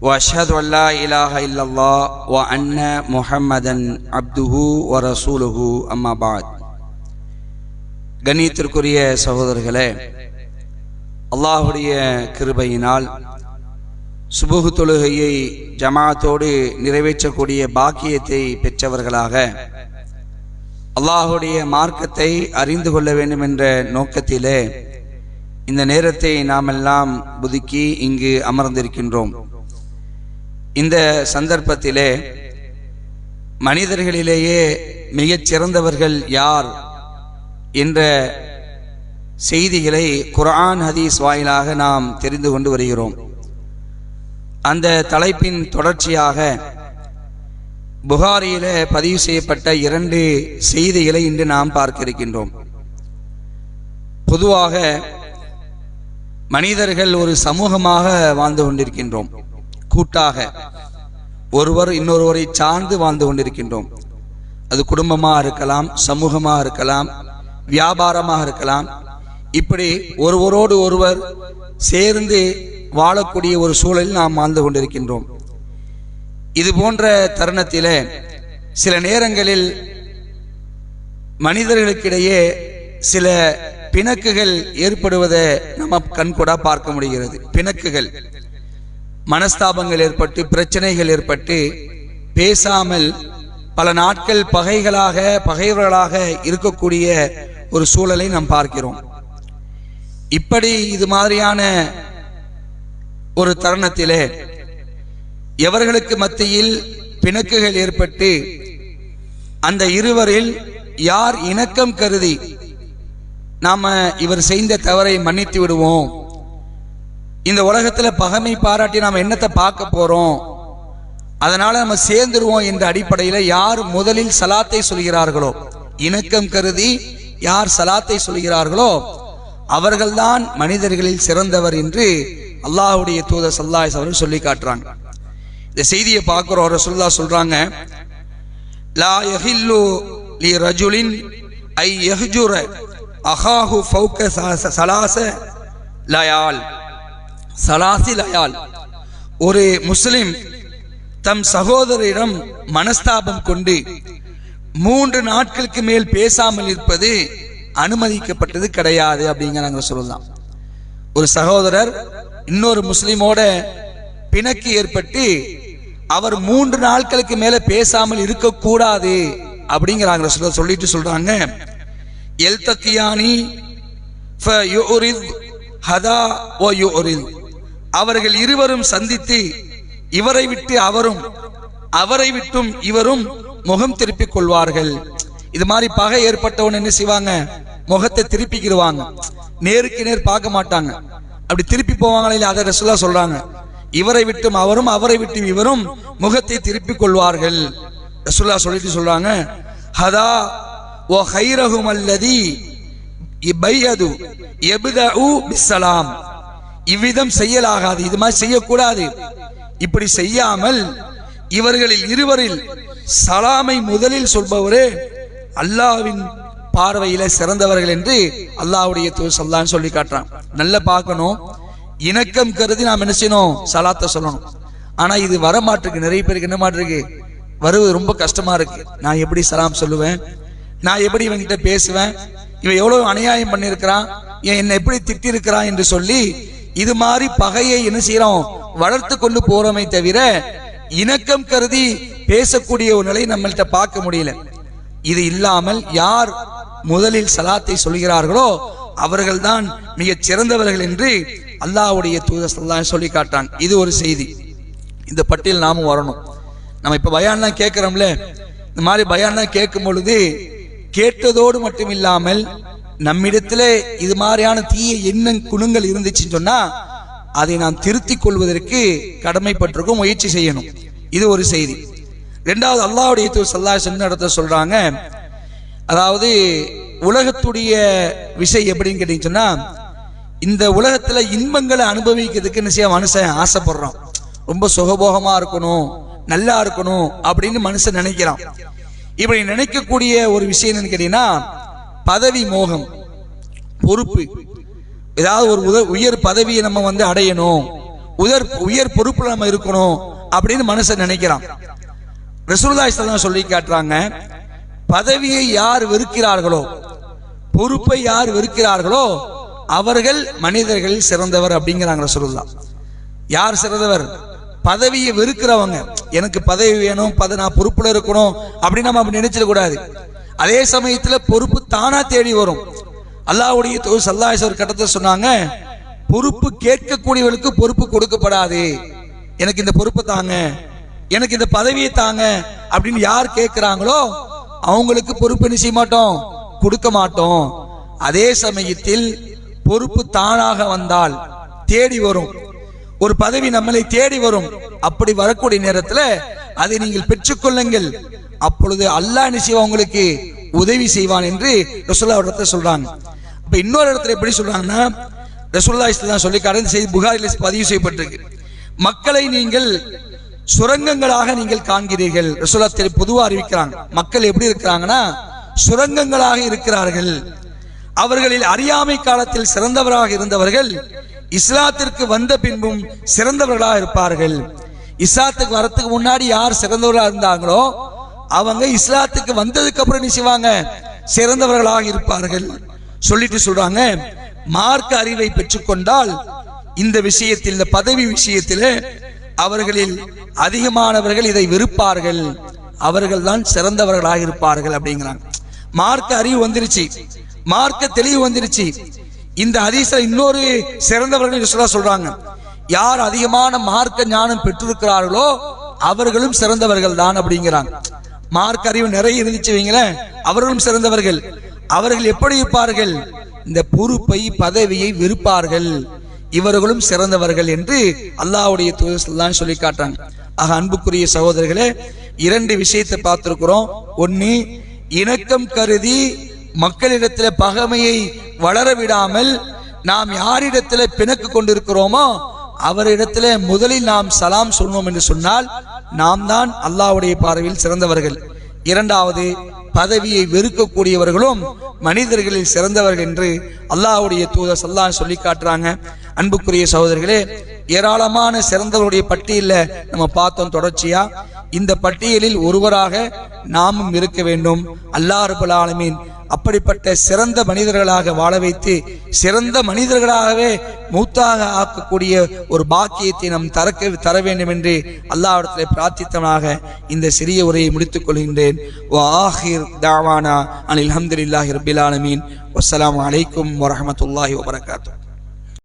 واشهد ان لا اله الا الله وان محمدا عبده ورسوله اما بعد கண்ணியத்திற்குரிய சகோதரர்களே அல்லாஹுடைய கிருபையினால் சுபுகு தொழுகையை ஜமாத்தோடு நிறைவேற்றக்கூடிய பாக்கியத்தை பெற்றவர்களாக அல்லாஹுடைய மார்க்கத்தை அறிந்து கொள்ள வேண்டும் என்ற நோக்கத்திலே இந்த நேரத்தை நாம் எல்லாம் புதுக்கி இங்கு அமர்ந்திருக்கின்றோம் இந்த சந்தர்ப்பத்திலே மனிதர்களிலேயே மிகச் சிறந்தவர்கள் யார் என்ற செய்திகளை குரான் ஹதீஸ் வாயிலாக நாம் தெரிந்து கொண்டு வருகிறோம். அந்த தலைப்பின் தொடர்ச்சியாக புகாரியில பதிவு செய்யப்பட்ட இரண்டு செய்திகளை இன்று நாம் பார்க்க இருக்கின்றோம் பொதுவாக மனிதர்கள் ஒரு சமூகமாக வாழ்ந்து கொண்டிருக்கின்றோம். கூட்டாக. ஒருவர் இன்னொருவரை சார்ந்து வாழ்ந்து கொண்டிருக்கின்றோம். அது குடும்பமாக இருக்கலாம் சமூகமாக இருக்கலாம் வியாபாரமாக இருக்கலாம். இப்படி ஒருவரோடு ஒருவர் சேர்ந்து வாழக்கூடிய ஒரு சூழலில் நாம் வாழ்ந்து கொண்டிருக்கின்றோம். இது போன்ற தருணத்திலே சில நேரங்களில் மனிதர்களுக்கிடையே சில பிணக்குகள் ஏற்படுவதை நம்ம கண்கூடா பார்க்க முடிகிறது. பிணக்குகள். மனஸ்தாபங்கள் ஏற்பட்டு பிரச்சனைகள் ஏற்பட்டு பேசாமல் பல நாட்கள் பகைகளாக பகைவர்களாக இருக்கக்கூடிய ஒரு சூழலை நாம் பார்க்கிறோம். இப்படி இது மாதிரியான ஒரு தருணத்திலே எவர்களுக்கு மத்தியில் பிணக்குகள் ஏற்பட்டு அந்த இருவரில் யார் இணக்கம் கருதி நாம இவர் செய்த தவறை மன்னித்து விடுவோம்? இந்த உலகத்தில் பகமை பாராட்டி நாம் என்னத்தை பார்க்க போகிறோம் அதனால் நம்ம சேர்ந்துருவோம் என்ற அடிப்படையில் யார் முதலில் சலாத்தை சொல்கிறார்களோ? இணக்கம் கருதி யார் சலாத்தை சொல்கிறார்களோ? அவர்கள்தான் மனிதர்களில் சிறந்தவர் என்று அல்லாஹுடைய தூதர் சல்லாஸ் அவர்கள் சொல்லி காட்டுறாங்க. இந்த செய்தியை பார்க்குறோம். ரசுல்லா சொல்றாங்க லா யஹில்லு லி ரஜுலின் ஐ யஹ்ஜுர அஹாஹு ஃபௌக்க சலாச லயால். சலாசி அயால் ஒரு முஸ்லிம் தம் சகோதரிடம் மனஸ்தாபம் கொண்டு மூன்று நாட்களுக்கு மேல் பேசாமல் இருப்பது அனுமதிக்கப்பட்டது கிடையாது அப்படிங்கிறாங்க சொல்லலாம் ஒரு சகோதரர் இன்னொரு முஸ்லிமோட பிணக்கு ஏற்பட்டு அவர் மூன்று நாட்களுக்கு மேல பேசாமல் இருக்கக்கூடாது அப்படிங்கிறாங்க சொல்ல சொல்லிட்டு சொல்றாங்க. எல் தக்கியானி ஹதா ஓ யுரித். அவர்கள் இருவரும் சந்தித்து இவரை விட்டு அவரும் அவரை விட்டும் இவரும் முகம் திருப்பிக் கொள்வார்கள். இது மாதிரி பகை ஏற்பட்டவன் என்ன செய்வாங்க? முகத்தை திருப்பிக்கிடுவாங்க. நேருக்கு நேர் பார்க்க மாட்டாங்க. அப்படி திருப்பி போவாங்களே இல்லை அதை ரசுல்லா சொல்றாங்க. இவரை விட்டும் அவரும் அவரை விட்டும் இவரும் முகத்தை திருப்பிக் கொள்வார்கள். ரசுல்லா சொல்லிட்டு சொல்றாங்க ஹதா ஓ ஹைரஹும் அல்லதி இபையது எபுதஉ பிஸ்ஸலாம். இவ்விதம் செய்யலாகாது. இது மாதிரி செய்யக்கூடாது. இப்படி செய்யாமல் இவர்களில் இருவரில் சலாமை முதலில் சொல்பவரே அல்லாவின் பார்வையில சிறந்தவர்கள் என்று அல்லாவுடைய சொல்லான்னு சொல்லி காட்டுறான். நல்ல பார்க்கணும். இணக்கம் கருதி நாம் என்ன செய்யணும்? சலாத்தை சொல்லணும். ஆனா இது வரமாட்டிருக்கு. நிறைய பேருக்கு என்ன மாட்டிருக்கு? வருவது ரொம்ப கஷ்டமா இருக்கு. நான் எப்படி சலாம் சொல்லுவேன்? நான் எப்படி இவங்கிட்ட பேசுவேன்? இவன் எவ்வளவு அநியாயம் பண்ணிருக்கிறான் என்னை எப்படி திட்டிருக்கிறான் என்று சொல்லி இது மாதிரி பகையை என்ன செய்யறோம்? வளர்த்து கொண்டு போறோமே தவிர இணக்கம் கருதி பேசக்கூடிய ஒரு நிலை நம்மள்கிட்ட பார்க்க முடியல. இது இல்லாமல் யார் முதலில் சலாத்தை சொல்கிறார்களோ அவர்கள்தான் மிக சிறந்தவர்கள் என்று அல்லாஹ்வுடைய தூதர் சொல்லி காட்டாங்க இது ஒரு செய்தி. இந்த பட்டியல் நாமும் வரணும். நம்ம இப்ப பயான்லாம் கேட்கிறோம்ல இந்த மாதிரி பயான்லாம் கேட்கும் பொழுது கேட்டதோடு மட்டும் இல்லாமல் நம்மிடத்துல இது மாதிரியான தீய எண்ண குணங்கள் இருந்துச்சுன்னு சொன்னா அதை நாம் திருத்திக் கொள்வதற்கு கடமைப்பட்டிருக்கும் முயற்சி செய்யணும். இது ஒரு செய்தி. ரெண்டாவது அல்லாவுடைய சல்லா சென்று நடத்த சொல்றாங்க அதாவது உலகத்துடைய விஷயம் எப்படின்னு கேட்டீங்கன்னா இந்த உலகத்துல இன்பங்களை அனுபவிக்கிறதுக்கு நிச்சயம் மனுஷன் ஆசைப்படுறான். ரொம்ப சுகபோகமா இருக்கணும் நல்லா இருக்கணும் அப்படின்னு மனுஷன் நினைக்கிறான். இப்படி நினைக்கக்கூடிய ஒரு விஷயம் என்னன்னு கேட்டீங்கன்னா பதவி மோகம் பொறுப்பு. ஏதாவது ஒரு உத உயர் பதவியை நம்ம வந்து அடையணும். உயர் உயர் பொறுப்புல நம்ம இருக்கணும் அப்படின்னு மனுஷன் நினைக்கிறான். ரசூலுல்லாஹி சொல்லி காட்டுறாங்க பதவியை யார் வெறுக்கிறார்களோ பொறுப்பை யார் வெறுக்கிறார்களோ அவர்கள் மனிதர்களில் சிறந்தவர் அப்படிங்கிறாங்க ரசூலுல்லாஹ். யார் சிறந்தவர்? பதவியை வெறுக்கிறவங்க. எனக்கு பதவி வேணும் பத நான் பொறுப்புல இருக்கணும் அப்படின்னு நம்ம அப்படி நினைச்சிடக்கூடாது. அதே சமயத்தில் பொறுப்பு தானா தேடி வரும். அல்லாவுடைய தூதர் ஸல்லல்லாஹு ஒரு கட்டத்தை சொன்னாங்க பொறுப்பு கேட்கக்கூடியவர்களுக்கு பொறுப்பு கொடுக்கப்படாது. எனக்கு இந்த பொறுப்பு தாங்க எனக்கு இந்த பதவியை தாங்க அப்படின்னு யார் கேட்கிறாங்களோ அவங்களுக்கு பொறுப்பு என்ன செய்ய மாட்டோம்? கொடுக்க மாட்டோம். அதே சமயத்தில் பொறுப்பு தானாக வந்தால் தேடி வரும். ஒரு பதவி நம்மளை தேடி வரும். அப்படி வரக்கூடிய நேரத்தில் அதை நீங்கள் பெற்றுக்கொள்ளுங்கள். அப்பொழுது அல்லாஹ் நிச்சயம் உங்களுக்கு உதவி செய்வான் என்று ரசூல்லா இடத்துல சொல்றாங்க. இப்ப இன்னொரு இடத்துல எப்படி சொல்றாங்கன்னா ரசோல்லா இஸ்லாம் சொல்லி கடந்த செய்தி புகாரில் பதிவு செய்யப்பட்டிருக்கு. மக்களை நீங்கள் சுரங்கங்களாக நீங்கள் காண்கிறீர்கள். ரசோல்லா தெரி- அறிவிக்கிறாங்க. மக்கள் எப்படி இருக்கிறாங்கன்னா சுரங்கங்களாக இருக்கிறார்கள். அவர்களில் அறியாமை காலத்தில் சிறந்தவராக இருந்தவர்கள் இஸ்லாத்திற்கு வந்த பின்பும் சிறந்தவர்களாக இருப்பார்கள். இஸ்லாத்துக்கு வரத்துக்கு முன்னாடி யார் சிறந்தவர்களாக இருந்தாங்களோ அவங்க இஸ்லாத்துக்கு வந்ததுக்கு அப்புறம் என்ன செய்வாங்க? சிறந்தவர்களாக இருப்பார்கள். சொல்லிட்டு சொல்றாங்க மார்க்க அறிவை பெற்றுக்கொண்டால் இந்த விஷயத்தில் இந்த பதவி விஷயத்தில் அவர்களில் அதிகமானவர்கள் இதை வெறுப்பார்கள். அவர்கள் தான் சிறந்தவர்களாக இருப்பார்கள் அப்படிங்கிறாங்க. மார்க்க அறிவு வந்துருச்சு. மார்க்க தெளிவு வந்துருச்சு. இந்த ஹதீஸ்ல இன்னொரு சிறந்தவர்கள் சொல்றாங்க. யார் அதிகமான மார்க்க ஞானம் பெற்றிருக்கிறார்களோ அவர்களும் சிறந்தவர்கள் தான் அப்படிங்கிறாங்க. மார்க்க அறிவு நிறைய இருந்துச்சு வைங்களேன். அவர்களும் சிறந்தவர்கள். அவர்கள் எப்படி இருப்பார்கள்? இந்த பொறுப்பை பதவியை வெறுப்பார்கள். இவர்களும் சிறந்தவர்கள் என்று அல்லாவுடைய தூதர் சொல்லி காட்டுறாங்க. ஆக அன்புக்குரிய சகோதரர்களே இரண்டு விஷயத்தை பார்த்திருக்கிறோம். ஒன்னு இணக்கம் கருதி மக்களிடத்தில் பகைமையை வளர விடாமல் நாம் யாரிடத்தில் பிணக்கு கொண்டிருக்கிறோமோ அவரிடத்துல முதலில் நாம் சலாம் சொன்னோம் என்று சொன்னால் நாம் தான் அல்லாவுடைய பார்வையில் சிறந்தவர்கள். இரண்டாவது பதவியை வெறுக்கக்கூடியவர்களும் மனிதர்களில் சிறந்தவர்கள் என்று அல்லாஹ்வுடைய தூதர் சல்லா சொல்லி காட்டுறாங்க. அன்புக்குரிய சகோதரர்களே ஏராளமான சிறந்தவருடைய பட்டியலில் நம்ம பார்த்தோம் தொடர்ச்சியா? இந்த பட்டியலில் ஒருவராக நாமும் இருக்க வேண்டும். அல்லாஹ் ரபுல் ஆலமீன் அப்படிப்பட்ட சிறந்த மனிதர்களாக வாழ வைத்து சிறந்த மனிதர்களாகவே மூத்தாக ஆக்கக்கூடிய ஒரு பாக்கியத்தை நாம் தரக்க தர வேண்டும் என்று அல்லாவிடத்தில் பிரார்த்தித்தவனாக இந்த சிறிய உரையை முடித்துக் கொள்கின்றேன். வாஹிர் தாவானா அனில் அஹமதுல்லாஹி ரபில் ஆலமீன். வஸ்ஸலாமு அலைக்கும் வரமத்துல்லாஹி வபரகாத்தூ